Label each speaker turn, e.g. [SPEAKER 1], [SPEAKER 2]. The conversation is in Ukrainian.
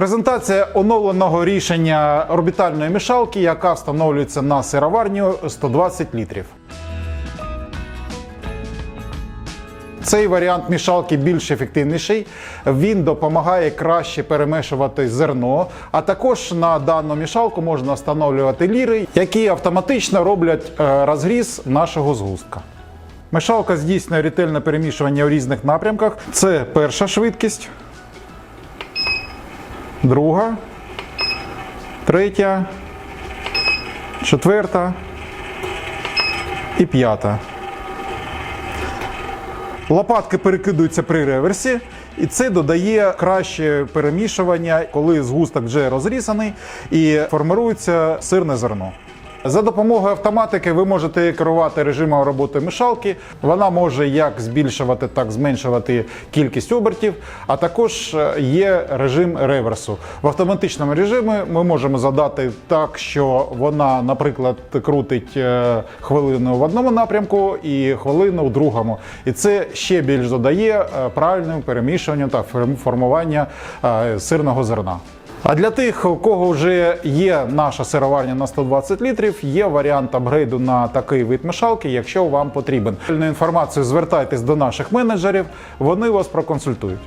[SPEAKER 1] Презентація оновленого рішення орбітальної мішалки, яка встановлюється на сироварню 120 літрів. Цей варіант мішалки більш ефективніший. Він допомагає краще перемешувати зерно. А також на дану мішалку можна встановлювати ліри, які автоматично роблять е, розгріз нашого згустка. Мішалка здійснює ретельне перемішування у різних напрямках. Це перша швидкість, друга, третя, четверта і п'ята. Лопатки перекидуються при реверсі, і це додає краще перемішування, коли згусток вже розрізаний і формирується сирне зерно. За допомогою автоматики ви можете керувати режимом роботи мішалки. Вона може як збільшувати, так зменшувати кількість обертів, а також е, є режим реверсу. В автоматичному режимі ми можемо задати так, що вона, наприклад, крутить е, хвилину в одному напрямку і хвилину в другому. І це ще більш додає е, правильному перемішуванню та форм- формування е, сирного зерна. А для тих, у кого вже є наша сироварня на 120 літрів, є варіант апгрейду на такий вид мішалки, якщо вам потрібен. Інформацію звертайтесь до наших менеджерів, вони вас проконсультують.